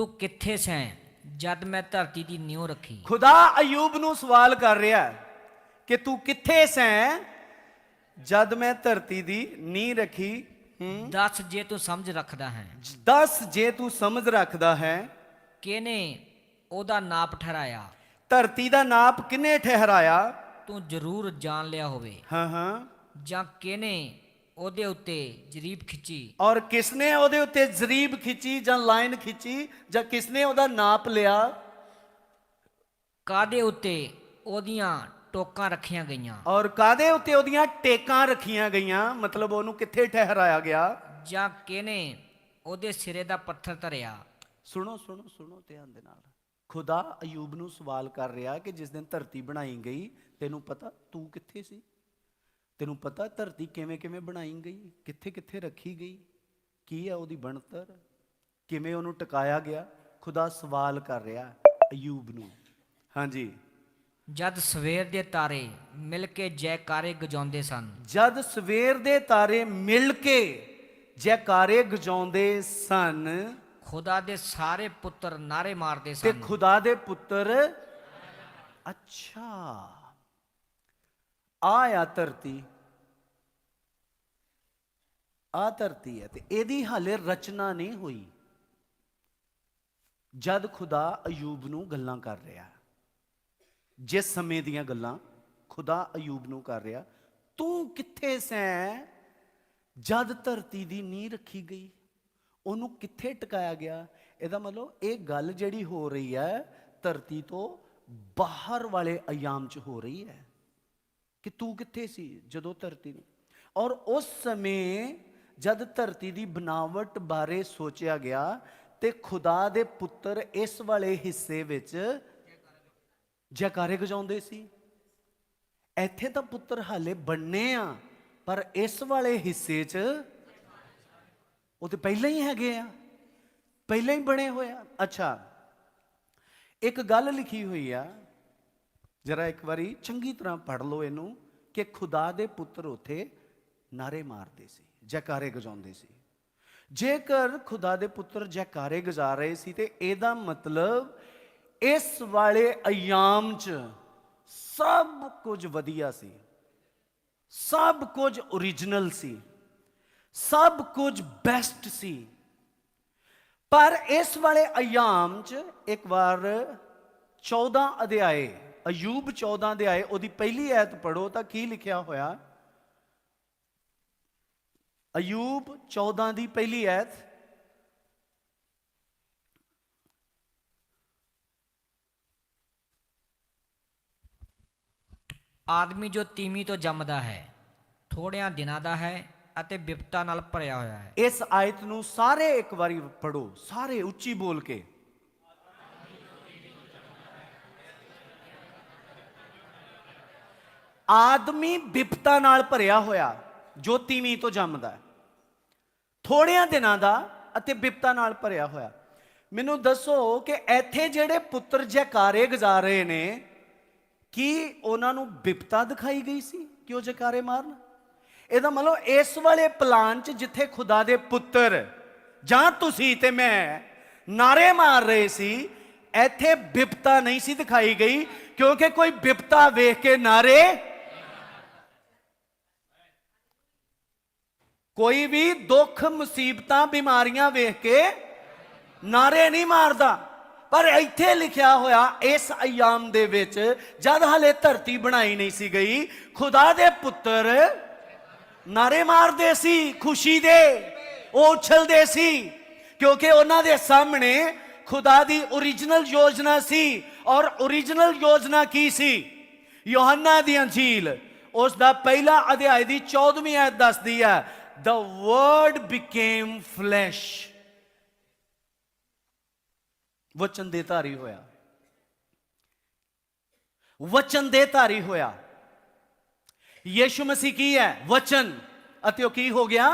ਤੂੰ ਕਿੱਥੇ ਸੈਂ? ਜਦ ਮੈਂ ਧਰਤੀ ਦੀ ਨਿਉ ਰੱਖੀ। ਖੁਦਾ ਅਯੂਬ ਨੂੰ ਸਵਾਲ ਕਰ ਰਿਹਾ ਹੈ ਕਿ ਤੂੰ ਕਿੱਥੇ ਸੈਂ? ਜਦ ਮੈਂ ਧਰਤੀ ਦੀ ਨੀਂਹ ਰੱਖੀ ਹੂੰ? ਦੱਸ ਜੇ ਤੂੰ ਸਮਝ ਰੱਖਦਾ ਹੈ। ਦੱਸ ਜੇ ਤੂੰ ਸਮਝ ਰੱਖਦਾ ਹੈ। ਕਿਨੇ ਉਹਦਾ ਨਾਪ ਠਹਿਰਾਇਆ? ਧਰਤੀ ਦਾ ਨਾਪ ਕਿਨੇ ਠਹਿਰਾਇਆ? ਤੂੰ ਜ਼ਰੂਰ ਜਾਣ ਲਿਆ ਹੋਵੇ। ਹਾਂ ਹਾਂ। ਜਾਂ ਕਿਨੇ ਉਹਦੇ ਉੱਤੇ ਜਰੀਬ ਖਿੱਚੀ। ਔਰ ਕਿਸਨੇ ਉਹਦੇ ਉੱਤੇ ਜ਼ਰੀਬ ਖਿੱਚੀ ਜਾਂ ਲਾਈਨ ਖਿੱਚੀ ਜਾਂ ਕਿਸਨੇ ਉਹਦਾ ਨਾਪ ਲਿਆ? ਕਾਦੇ ਉੱਤੇ ਉਹਦੀਆਂ ਟੋਕਾਂ ਰੱਖੀਆਂ ਗਈਆਂ? ਔਰ ਕਾਦੇ ਉੱਤੇ ਉਹਦੀਆਂ ਟੇਕਾਂ ਰੱਖੀਆਂ ਗਈਆਂ? ਮਤਲਬ ਉਹਨੂੰ ਕਿੱਥੇ ਠਹਿਰਾਇਆ ਗਿਆ? ਜਾਂ ਕਿਨੇ ਉਹਦੇ ਸਿਰੇ ਦਾ ਪੱਥਰ ਧਰਿਆ? ਸੁਣੋ ਸੁਣੋ ਸੁਣੋ ਧਿਆਨ ਦੇ ਨਾਲ। ਖੁਦਾ ਅਯੂਬ ਨੂੰ ਸਵਾਲ ਕਰ ਰਿਹਾ ਕਿ ਜਿਸ ਦਿਨ ਧਰਤੀ ਬਣਾਈ ਗਈ ਤੈਨੂੰ ਪਤਾ ਤੂੰ ਕਿੱਥੇ ਸੀ? ਤੈਨੂੰ ਪਤਾ ਧਰਤੀ ਕਿਵੇਂ ਕਿਵੇਂ ਬਣਾਈ ਗਈ? ਕਿੱਥੇ ਕਿੱਥੇ ਰੱਖੀ ਗਈ? ਕੀ ਹੈ ਉਹਦੀ ਬਣਤਰ? ਕਿਵੇਂ ਉਹਨੂੰ ਟਿਕਾਇਆ ਗਿਆ? ਖੁਦਾ ਸਵਾਲ ਕਰ ਰਿਹਾ ਅਯੂਬ ਨੂੰ। ਹਾਂਜੀ। ਜਦ ਸਵੇਰ ਦੇ ਤਾਰੇ ਮਿਲ ਕੇ ਜੈਕਾਰੇ ਗਜਾਉਂਦੇ ਸਨ। ਜਦ ਸਵੇਰ ਦੇ ਤਾਰੇ ਮਿਲ ਕੇ ਜੈਕਾਰੇ ਗਜਾਉਂਦੇ ਸਨ ਖੁਦਾ ਦੇ ਸਾਰੇ ਪੁੱਤਰ ਨਾਰੇ ਮਾਰਦੇ ਤੇ ਸਨ। ਖੁਦਾ ਦੇ ਪੁੱਤਰ ਅੱਛਾ। ਆ ਆ ਧਰਤੀ ਆ ਧਰਤੀ ਹੈ ਤੇ ਇਹਦੀ ਹਾਲੇ ਰਚਨਾ ਨਹੀਂ ਹੋਈ। ਜਦ ਖੁਦਾ ਅਯੂਬ ਨੂੰ ਗੱਲਾਂ ਕਰ ਰਿਹਾ, ਜਿਸ ਸਮੇਂ ਦੀਆਂ ਗੱਲਾਂ ਖੁਦਾ ਅਯੂਬ ਨੂੰ ਕਰ ਰਿਹਾ, ਤੂੰ ਕਿੱਥੇ ਸੈਂ? ਜਦ ਧਰਤੀ ਦੀ ਨੀਂਹ ਰੱਖੀ ਗਈ, ਉਹਨੂੰ ਕਿੱਥੇ ਟਿਕਾਇਆ ਗਿਆ? ਇਹਦਾ ਮਤਲਬ ਇਹ ਗੱਲ ਜਿਹੜੀ ਹੋ ਰਹੀ ਹੈ, ਧਰਤੀ ਤੋਂ ਬਾਹਰ ਵਾਲੇ ਅਯਾਮ 'ਚ ਹੋ ਰਹੀ ਹੈ। ਕਿ ਤੂੰ ਕਿੱਥੇ ਸੀ ਜਦੋਂ ਧਰਤੀ ਨੂੰ? ਔਰ ਉਸ ਸਮੇਂ ਜਦ ਧਰਤੀ ਦੀ ਬਣਾਵਟ ਬਾਰੇ ਸੋਚਿਆ ਗਿਆ ਤੇ ਖੁਦਾ ਦੇ ਪੁੱਤਰ ਇਸ ਵਾਲੇ ਹਿੱਸੇ ਵਿੱਚ ਜੈਕਾਰੇ ਗਜਾਉਂਦੇ ਸੀ। ਇੱਥੇ ਤਾਂ ਪੁੱਤਰ ਹਾਲੇ ਬਣਨੇ ਆ, ਪਰ ਇਸ ਵਾਲੇ ਹਿੱਸੇ 'ਚ ਉਹ ਤੇ ਪਹਿਲਾਂ ਹੀ ਹੈਗੇ ਆ, ਪਹਿਲਾਂ ਹੀ ਬਣੇ ਹੋਏ ਆ। ਅੱਛਾ, ਇੱਕ ਗੱਲ ਲਿਖੀ ਹੋਈ ਆ ਜਰਾ ਇੱਕ ਵਾਰੀ ਚੰਗੀ ਤਰ੍ਹਾਂ ਪੜ੍ਹ ਲਓ ਇਹਨੂੰ ਕਿ ਖੁਦਾ ਦੇ ਪੁੱਤਰ ਉਥੇ ਨਾਰੇ ਮਾਰਦੇ ਸੀ, ਜੈਕਾਰੇ ਗਜਾਉਂਦੇ ਸੀ। ਜੇਕਰ ਖੁਦਾ ਦੇ ਪੁੱਤਰ ਜੈਕਾਰੇ ਗਜਾ ਰਹੇ ਸੀ ਤੇ ਇਹਦਾ ਮਤਲਬ ਇਸ ਵਾਲੇ ਅਯਾਮ 'ਚ ਸਭ ਕੁਝ ਵਧੀਆ ਸੀ, ਸਭ ਕੁਝ ਓਰੀਜਨਲ ਸੀ, ਸਭ ਕੁਝ ਬੈਸਟ ਸੀ। ਪਰ ਇਸ ਵਾਲੇ ਅਯਾਮ 'ਚ ਇੱਕ ਵਾਰ 14 ਅਧਿਆਏ ਅਯੂਬ 14 ਅਧਿਆਏ ਉਹਦੀ ਪਹਿਲੀ ਐਤ ਪੜੋ ਤਾਂ ਕੀ ਲਿਖਿਆ ਹੋਇਆ? ਅਯੂਬ 14 ਦੀ ਪਹਿਲੀ ਐਤ। ਆਦਮੀ ਜੋ ਤੀਮੀ ਤੋਂ ਜੰਮਦਾ ਹੈ ਥੋੜਿਆਂ ਦਿਨਾਂ ਦਾ ਹੈ ਅਤੇ ਵਿਪਤਾ ਨਾਲ ਭਰਿਆ ਹੋਇਆ ਹੈ। ਇਸ ਆਇਤ ਨੂੰ ਸਾਰੇ ਇੱਕ ਵਾਰੀ ਪੜੋ ਸਾਰੇ ਉੱਚੀ ਬੋਲ ਕੇ। ਆਦਮੀ ਵਿਪਤਾ ਨਾਲ ਭਰਿਆ ਹੋਇਆ ਜੋ ਤੀਵੀਂ ਤੋਂ ਜੰਮਦਾ ਥੋੜਿਆਂ ਦਿਨਾਂ ਦਾ ਅਤੇ ਵਿਪਤਾ ਨਾਲ ਭਰਿਆ ਹੋਇਆ। ਮੈਨੂੰ ਦੱਸੋ ਕਿ ਇੱਥੇ ਜਿਹੜੇ ਪੁੱਤਰ ਜੈਕਾਰੇ ਗੁਜ਼ਾਰ ਰਹੇ ਨੇ, ਕੀ ਉਹਨਾਂ ਨੂੰ ਵਿਪਤਾ ਦਿਖਾਈ ਗਈ ਸੀ ਕਿ ਉਹ ਜੈਕਾਰੇ ਮਾਰਨ? ਇਹਦਾ ਮਤਲਬ ਇਸ ਵਾਲੇ ਪਲਾਨ 'ਚ ਜਿੱਥੇ ਖੁਦਾ ਦੇ ਪੁੱਤਰ ਜਾਂ ਤੁਸੀਂ ਤੇ ਮੈਂ ਨਾਰੇ ਮਾਰ ਰਹੇ ਸੀ, ਇੱਥੇ ਵਿਪਤਾ ਨਹੀਂ ਸੀ ਦਿਖਾਈ ਗਈ, ਕਿਉਂਕਿ ਕੋਈ ਵਿਪਤਾ ਵੇਖ ਕੇ ਨਾਰੇ ਕੋਈ ਵੀ ਦੁੱਖ, ਮੁਸੀਬਤਾਂ, ਬਿਮਾਰੀਆਂ ਵੇਖ ਕੇ ਨਾਰੇ ਨਹੀਂ ਮਾਰਦਾ। ਪਰ ਇੱਥੇ ਲਿਖਿਆ ਹੋਇਆ, ਇਸ ਅਯਾਮ ਦੇ ਵਿੱਚ ਜਦ ਹਲੇ ਧਰਤੀ ਬਣਾਈ ਨਹੀਂ ਸੀ ਗਈ, ਖੁਦਾ ਦੇ ਪੁੱਤਰ ਨਾਰੇ ਮਾਰਦੇ ਸੀ, ਖੁਸ਼ੀ ਦੇ, ਉਹ ਉਛਲਦੇ ਸੀ। ਕਿਉਂਕਿ ਉਹਨਾਂ ਦੇ ਸਾਹਮਣੇ ਖੁਦਾ ਦੀ origignal ਯੋਜਨਾ ਸੀ ਔਰ origignal ਯੋਜਨਾ ਕੀ ਸੀ? ਯੋਹੰਨਾ ਦੀ ਅੰਜੀਲ। ਉਸ ਦਾ ਪਹਿਲਾ ਅਧਿਆਇ ਦੀ 14ਵੀਂ ਆਇਤ ਦੱਸਦੀ ਹੈ the word became flesh. ਵਚਨ ਦੇ ਧਾਰੀ ਹੋਇਆ ਵਚਨ ਦੇ ਧਾਰੀ ਹੋਇਆ ਯੀਸ਼ੂ ਮਸੀਹ ਕੀ ਹੈ ਵਚਨ ਅਤੇ ਉਹ ਕੀ ਹੋ ਗਿਆ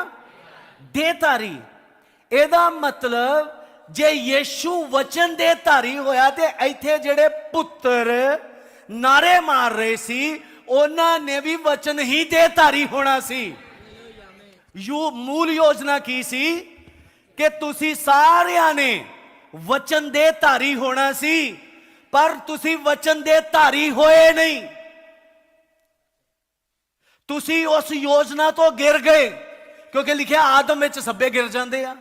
ਦੇ ਧਾਰੀ ਇਹਦਾ ਮਤਲਬ ਜੇ ਯੀਸ਼ੂ ਵਚਨ ਦੇ ਧਾਰੀ ਹੋਇਆ ਤੇ ਇੱਥੇ ਜਿਹੜੇ ਪੁੱਤਰ ਨਾਰੇ ਮਾਰ ਰਹੇ ਸੀ ਉਹਨਾਂ ਨੇ ਵੀ ਵਚਨ ਹੀ ਦੇ ਧਾਰੀ ਹੋਣਾ ਸੀ ਯੂ ਮੂਲ ਯੋਜਨਾ ਕੀ ਸੀ? ਕਿ ਤੁਸੀਂ ਸਾਰਿਆਂ ਨੇ ਵਚਨ ਦੇ ਧਾਰੀ ਹੋਣਾ ਸੀ, ਪਰ ਤੁਸੀਂ ਵਚਨ ਦੇ ਧਾਰੀ ਹੋਏ ਨਹੀਂ। ਤੁਸੀਂ ਉਸ ਯੋਜਨਾ ਤੋਂ ਗਿਰ ਗਏ, ਕਿਉਂਕਿ ਲਿਖਿਆ ਆਦਮ ਵਿੱਚ ਸੱਬੇ ਗਿਰ ਜਾਂਦੇ ਆ।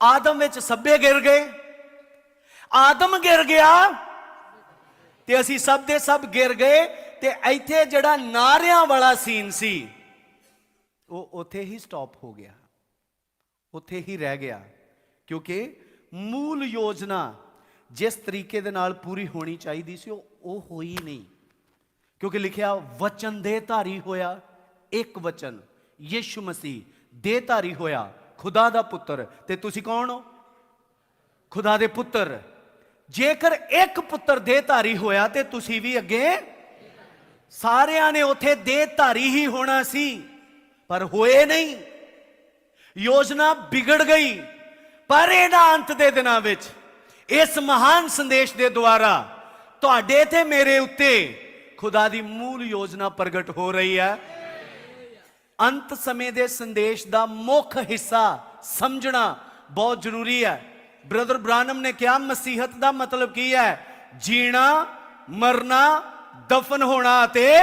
ਆਦਮ ਵਿੱਚ ਸੱਬੇ ਗਿਰ ਗਏ। ਆਦਮ ਗਿਰ ਗਿਆ ਤੇ ਅਸੀਂ ਸਭ ਦੇ ਸਭ ਗਿਰ ਗਏ ਤੇ ਇੱਥੇ ਜਿਹੜਾ ਨਾਰਿਆਂ ਵਾਲਾ ਸੀਨ ਸੀ ਉਹ ਉੱਥੇ ਹੀ ਸਟਾਪ ਹੋ ਗਿਆ। ਉੱਥੇ ਹੀ ਰਹਿ ਗਿਆ। ਕਿਉਂਕਿ ਮੂਲ ਯੋਜਨਾ ਜਿਸ ਤਰੀਕੇ ਦੇ ਨਾਲ ਪੂਰੀ ਹੋਣੀ ਚਾਹੀਦੀ ਸੀ, ਉਹ ਉਹ ਹੋਈ ਨਹੀਂ। ਕਿਉਂਕਿ ਲਿਖਿਆ, ਵਚਨ ਦੇ ਧਾਰੀ ਹੋਇਆ, ਇੱਕ ਵਚਨ, ਯੀਸ਼ੂ ਮਸੀਹ ਦੇ ਧਾਰੀ ਹੋਇਆ, ਖੁਦਾ ਦਾ ਪੁੱਤਰ। ਤੇ ਤੁਸੀਂ ਕੌਣ ਹੋ? ਖੁਦਾ ਦੇ ਪੁੱਤਰ। ਜੇਕਰ ਇੱਕ ਪੁੱਤਰ ਦੇ ਧਾਰੀ ਹੋਇਆ, ਤੇ ਤੁਸੀਂ ਵੀ ਅੱਗੇ ਸਾਰਿਆਂ ਨੇ ਉੱਥੇ ਦੇ ਧਾਰੀ ਹੀ ਹੋਣਾ ਸੀ। ਪਰ ਹੋਏ ਨਹੀਂ। ਯੋਜਨਾ ਵਿਗੜ ਗਈ। ਪਰ ਇਹਨਾਂ ਅੰਤ ਦੇ ਦਿਨਾਂ ਵਿੱਚ, ਇਸ ਮਹਾਨ ਸੰਦੇਸ਼ ਦੇ ਦੁਆਰਾ ਤੁਹਾਡੇ ਤੇ ਮੇਰੇ ਉੱਤੇ ਖੁਦਾ ਦੀ ਮੂਲ ਯੋਜਨਾ ਪ੍ਰਗਟ ਹੋ ਰਹੀ ਹੈ। ਅੰਤ ਸਮੇਂ ਦੇ ਸੰਦੇਸ਼ ਦਾ ਮੁੱਖ ਹਿੱਸਾ ਸਮਝਣਾ ਬਹੁਤ ਜ਼ਰੂਰੀ ਹੈ। ਬ੍ਰਦਰ ਬ੍ਰਾਨਮ ਨੇ ਕਿਹਾ, ਮਸੀਹਤ ਦਾ ਮਤਲਬ ਕੀ ਹੈ? ਜੀਣਾ, ਮਰਨਾ, ਦਫਨ ਹੋਣਾ ਅਤੇ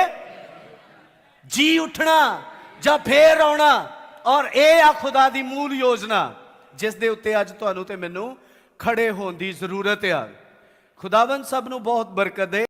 ਜੀ ਉੱਠਣਾ। ਜਾਂ ਫੇਰ ਆਉਣਾ ਔਰ ਇਹ ਆ ਖੁਦਾ ਦੀ ਮੂਲ ਯੋਜਨਾ, ਜਿਸ ਦੇ ਉੱਤੇ ਅੱਜ ਤੁਹਾਨੂੰ ਤੇ ਮੈਨੂੰ ਖੜੇ ਹੋਣ ਦੀ ਜ਼ਰੂਰਤ ਆ। ਖੁਦਾਵੰਦ ਸਭ ਨੂੰ ਬਹੁਤ ਬਰਕਤ ਦੇ।